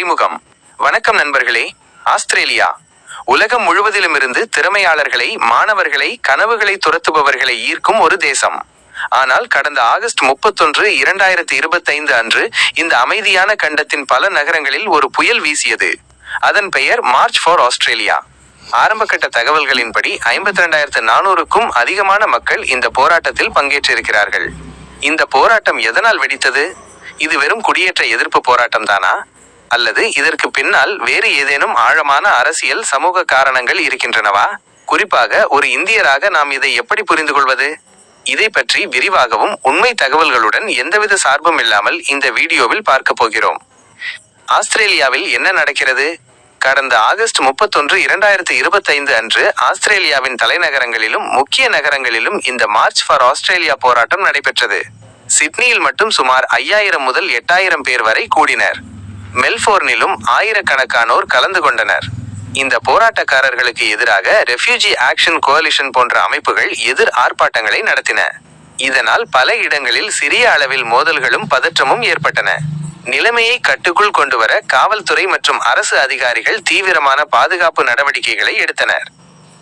அறிமுகம். வணக்கம் நண்பர்களே. ஆஸ்திரேலியா. உலகம் முழுவதிலுமிருந்து திறமையாளர்களை மாணவர்களை கனவுகளை துரத்துபவர்களை ஈர்க்கும் ஒரு தேசம். ஆனால் கடந்த ஆகஸ்ட் முப்பத்தொன்று இரண்டாயிரத்தி இருபத்தைந்து அன்று இந்த அமைதியான கண்டத்தின் பல நகரங்களில் ஒரு புயல் வீசியது. அதன் பெயர் மார்ச் ஃபார் ஆஸ்திரேலியா ஆரம்பகட்ட தகவல்களின்படி ஐம்பத்தி ரெண்டாயிரத்து நானூறுக்கும் அதிகமான மக்கள் இந்த போராட்டத்தில் பங்கேற்றிருக்கிறார்கள். இந்த போராட்டம் எதனால் வெடித்தது? இது வெறும் குடியேற்ற எதிர்ப்பு போராட்டம் தானா அல்லது இதற்கு பின்னால் வேறு ஏதேனும் ஆழமான அரசியல் சமூக காரணங்கள் இருக்கின்றனவா? குறிப்பாக ஒரு இந்தியராக நாம் இதை எப்படி புரிந்து கொள்வது? இதை பற்றி விரிவாகவும் உண்மை தகவல்களுடன் எந்தவித சார்பும் இல்லாமல் இந்த வீடியோவில் பார்க்க போகிறோம். ஆஸ்திரேலியாவில் என்ன நடக்கிறது? கடந்த ஆகஸ்ட் முப்பத்தொன்று இரண்டாயிரத்தி இருபத்தைந்து அன்று ஆஸ்திரேலியாவின் தலைநகரங்களிலும் முக்கிய நகரங்களிலும் இந்த மார்ச் ஃபார் ஆஸ்திரேலியா போராட்டம் நடைபெற்றது. சிட்னியில் மட்டும் சுமார் ஐயாயிரம் முதல் எட்டாயிரம் பேர் வரை கூடினர். மெல்போர்னிலும் ஆயிரக்கணக்கானோர் கலந்து கொண்டனர். இந்த போராட்டக்காரர்களுக்கு எதிராக ரெஃப்யூஜி ஆக்ஷன் கோலிஷன் போன்ற அமைப்புகள் எதிர் ஆர்ப்பாட்டங்களை நடத்தின. இதனால் பல இடங்களில் சிறிய அளவில் மோதல்களும் பதற்றமும் ஏற்பட்டன. நிலைமையை கட்டுக்குள் கொண்டுவர காவல்துறை மற்றும் அரசு அதிகாரிகள் தீவிரமான பாதுகாப்பு நடவடிக்கைகளை எடுத்தனர்.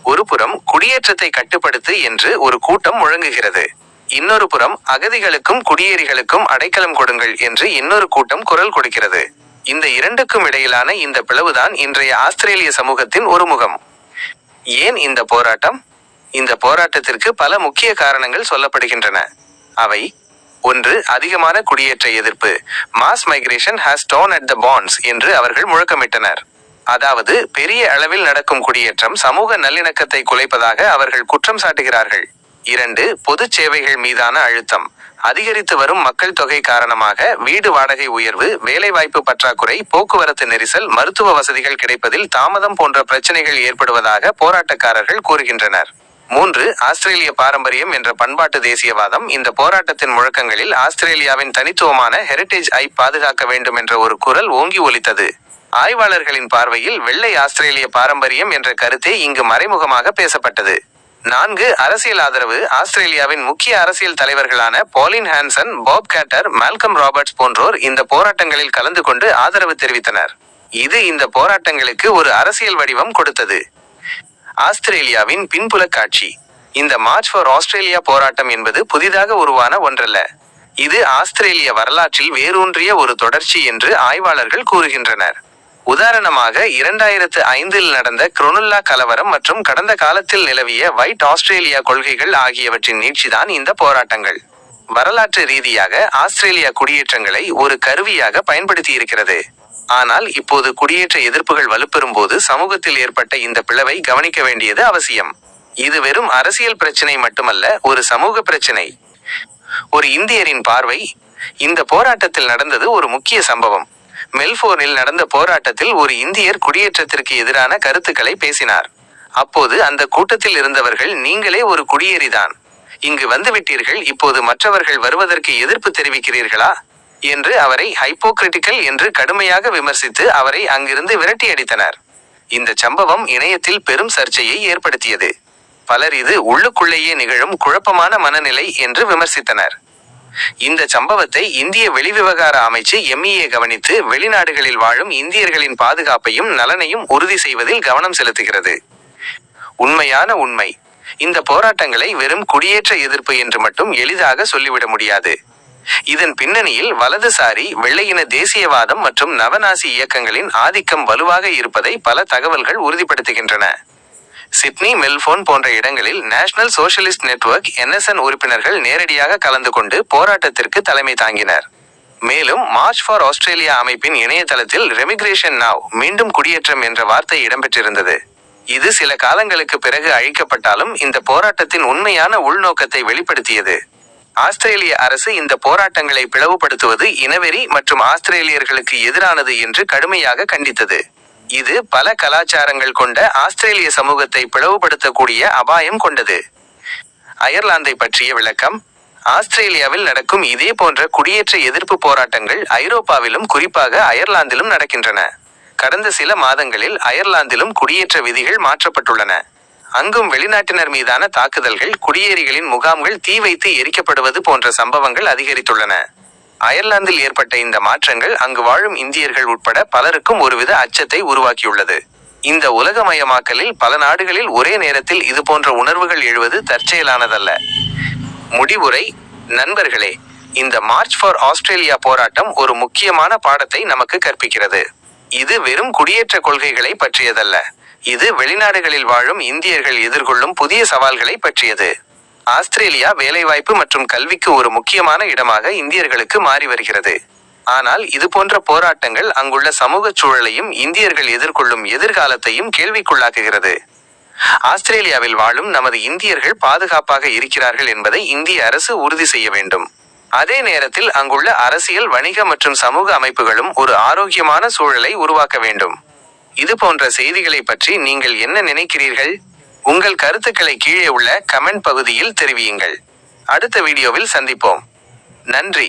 ஒருபுறம் குடியேற்றத்தை கட்டுப்படுத்து என்று ஒரு கூட்டம் முழங்குகிறது. இன்னொரு புறம் அகதிகளுக்கும் குடியேறிகளுக்கும் அடைக்கலம் கொடுங்கள் என்று இன்னொரு கூட்டம் குரல் கொடுக்கிறது. இந்த இரண்டுக்கும் இடையிலான இந்த பிளவுதான் இன்றைய ஆஸ்திரேலிய சமூகத்தின் ஒரு முகம் ஏன் இந்த போராட்டம்? இந்த போராட்டத்திற்கு பல முக்கிய காரணங்கள் சொல்லப்படுகின்றன. அவை ஒன்று அதிகமான குடியேற்ற எதிர்ப்பு. Mass migration has done at the bonds என்று அவர்கள் முழக்கமிட்டனர். அதாவது பெரிய அளவில் நடக்கும் குடியேற்றம் சமூக நல்லிணக்கத்தை குலைப்பதாக அவர்கள் குற்றம் சாட்டுகிறார்கள். இரண்டு பொது சேவைகள் மீதான அழுத்தம். அதிகரித்து வரும் மக்கள் தொகை காரணமாக வீடு வாடகை உயர்வு வேலைவாய்ப்பு பற்றாக்குறை போக்குவரத்து நெரிசல் மருத்துவ வசதிகள் கிடைப்பதில் தாமதம் போன்ற பிரச்சனைகள் ஏற்படுவதாக போராட்டக்காரர்கள் கூறுகின்றனர். மூன்று ஆஸ்திரேலிய பாரம்பரியம் என்ற பண்பாட்டு தேசியவாதம் இந்த போராட்டத்தின் முழக்கங்களில் ஆஸ்திரேலியாவின் தனித்துவமான ஹெரிட்டேஜ் ஐ பாதுகாக்க வேண்டும் என்ற ஒரு குரல் ஓங்கி ஒலித்தது. ஆய்வாளர்களின் பார்வையில் வெள்ளை ஆஸ்திரேலிய பாரம்பரியம் என்ற கருத்தே இங்கு மறைமுகமாக பேசப்பட்டது. நான்கு அரசியல் ஆதரவு. ஆஸ்திரேலியாவின் முக்கிய அரசியல் தலைவர்களான Pauline Hanson Bob Katter Malcolm Roberts போன்றோர் இந்த போராட்டங்களில் கலந்து கொண்டு ஆதரவு தெரிவித்தனர். இது இந்த போராட்டங்களுக்கு ஒரு அரசியல் வடிவம் கொடுத்தது. ஆஸ்திரேலியாவின் பின்புல காட்சி. இந்த மார்ச் ஃபார் ஆஸ்திரேலியா போராட்டம் என்பது புதிதாக உருவான ஒன்றல்ல. இது ஆஸ்திரேலிய வரலாற்றில் வேரூன்றிய ஒரு தொடர்ச்சி என்று ஆய்வாளர்கள் கூறுகின்றனர். உதாரணமாக இரண்டாயிரத்து ஐந்தில் நடந்த குரோனுல்லா கலவரம் மற்றும் கடந்த காலத்தில் நிலவிய வைட் ஆஸ்திரேலியா கொள்கைகள் ஆகியவற்றின் நீட்சிதான் இந்த போராட்டங்கள். வரலாற்று ரீதியாக ஆஸ்திரேலியா குடியேற்றங்களை ஒரு கருவியாக பயன்படுத்தியிருக்கிறது. ஆனால் இப்போது குடியேற்ற எதிர்ப்புகள் வலுப்பெறும் போது சமூகத்தில் ஏற்பட்ட இந்த பிளவை கவனிக்க வேண்டியது அவசியம். இது வெறும் அரசியல் பிரச்சினை மட்டுமல்ல ஒரு சமூக பிரச்சினை. ஒரு இந்தியரின் பார்வை இந்த போராட்டத்தில் நடந்தது ஒரு முக்கிய சம்பவம். மெல்போர்னில் நடந்த போராட்டத்தில் ஒரு இந்தியர் குடியேற்றத்திற்கு எதிரான கருத்துக்களை பேசினார். அப்போது அந்த கூட்டத்தில் இருந்தவர்கள் நீங்களே ஒரு குடியேறிதான். இங்கு வந்துவிட்டீர்கள் இப்போது மற்றவர்கள் வருவதற்கு எதிர்ப்பு தெரிவிக்கிறீர்களா? என்று அவரை ஹைப்போகிரிட்டிக்கல் என்று கடுமையாக விமர்சித்து அவரை அங்கிருந்து விரட்டியடித்தனர். இந்த சம்பவம் இணையத்தில் பெரும் சர்ச்சையை ஏற்படுத்தியது. பலர் இது உள்ளுக்குள்ளேயே நிகழும் குழப்பமான மனநிலை என்று விமர்சித்தனர். இந்த சம்பவத்தை இந்திய வெளிவிவகார அமைச்சு எம்இஏ கவனித்து வெளிநாடுகளில் வாழும் இந்தியர்களின் பாதுகாப்பையும் நலனையும் உறுதி செய்வதில் கவனம் செலுத்துகிறது. உண்மையான உண்மை. இந்த போராட்டங்களை வெறும் குடியேற்ற எதிர்ப்பு என்று மட்டும் எளிதாக சொல்லிவிட முடியாது. இதன் பின்னணியில் வலதுசாரி வெள்ளையின தேசியவாதம் மற்றும் நவநாசி இயக்கங்களின் ஆதிக்கம் வலுவாக இருப்பதை பல தகவல்கள் உறுதிப்படுத்துகின்றன. சிட்னி மெல்போன் போன்ற இடங்களில் நேஷனல் சோசியலிஸ்ட் நெட்வொர்க் என்எஸ்என் உறுப்பினர்கள் நேரடியாக கலந்து கொண்டு போராட்டத்திற்கு தலைமை தாங்கினர். மேலும் மார்ச் ஃபார் ஆஸ்திரேலியா அமைப்பின் இணையதளத்தில் ரெமிகிரேஷன் நாவ் மீண்டும் குடியேற்றம் என்ற வார்த்தை இடம்பெற்றிருந்தது. இது சில காலங்களுக்கு பிறகு அழிக்கப்பட்டாலும் இந்த போராட்டத்தின் உண்மையான உள்நோக்கத்தை வெளிப்படுத்தியது. ஆஸ்திரேலிய அரசு இந்த போராட்டங்களை பிளவுபடுத்துவது இனவெறி மற்றும் ஆஸ்திரேலியர்களுக்கு எதிரானது என்று கடுமையாக கண்டித்தது. இது பல கலாச்சாரங்கள் கொண்ட ஆஸ்திரேலிய சமூகத்தை பிளவுபடுத்தக்கூடிய அபாயம் கொண்டது. அயர்லாந்தை பற்றிய விளக்கம் ஆஸ்திரேலியாவில் நடக்கும் இதே போன்ற குடியேற்ற எதிர்ப்பு போராட்டங்கள் ஐரோப்பாவிலும் குறிப்பாக அயர்லாந்திலும் நடக்கின்றன. கடந்த சில மாதங்களில் அயர்லாந்திலும் குடியேற்ற விதிகள் மாற்றப்பட்டுள்ளன. அங்கும் வெளிநாட்டினர் மீதான தாக்குதல்கள் குடியேறிகளின் முகாம்கள் தீ வைத்து எரிக்கப்படுவது போன்ற சம்பவங்கள் அதிகரித்துள்ளன. அயர்லாந்தில் ஏற்பட்ட இந்த மாற்றங்கள் அங்கு வாழும் இந்தியர்கள் உட்பட பலருக்கும் ஒருவித அச்சத்தை உருவாக்கியுள்ளது. இந்த உலகமயமாக்கலில் பல நாடுகளில் ஒரே நேரத்தில் இதுபோன்ற உணர்வுகள் எழுவது தற்செயலானதல்ல. முடிவுரை நண்பர்களே இந்த மார்ச் ஃபார் ஆஸ்திரேலியா போராட்டம் ஒரு முக்கியமான பாடத்தை நமக்கு கற்பிக்கிறது. இது வெறும் குடியேற்ற கொள்கைகளை பற்றியதல்ல. இது வெளிநாடுகளில் வாழும் இந்தியர்கள் எதிர்கொள்ளும் புதிய சவால்களை பற்றியது. ஆஸ்திரேலியா வேலைவாய்ப்பு மற்றும் கல்விக்கு ஒரு முக்கியமான இடமாக இந்தியர்களுக்கு மாறி வருகிறது. ஆனால் இது போன்ற போராட்டங்கள் அங்குள்ள சமூகச் சூழலையும் இந்தியர்கள் எதிர்கொள்ளும் எதிர்காலத்தையும் கேள்விக்குள்ளாக்குகிறது. ஆஸ்திரேலியாவில் வாழும் நமது இந்தியர்கள் பாதுகாப்பாக இருக்கிறார்கள் என்பதை இந்திய அரசு உறுதி செய்ய வேண்டும். அதே நேரத்தில் அங்குள்ள அரசியல் வணிக மற்றும் சமூக அமைப்புகளும் ஒரு ஆரோக்கியமான சூழலை உருவாக்க வேண்டும். இது போன்ற செய்திகளை பற்றி நீங்கள் என்ன நினைக்கிறீர்கள்? உங்கள் கருத்துக்களை கீழே உள்ள கமெண்ட் பகுதியில் தெரிவியுங்கள். அடுத்த வீடியோவில் சந்திப்போம். நன்றி.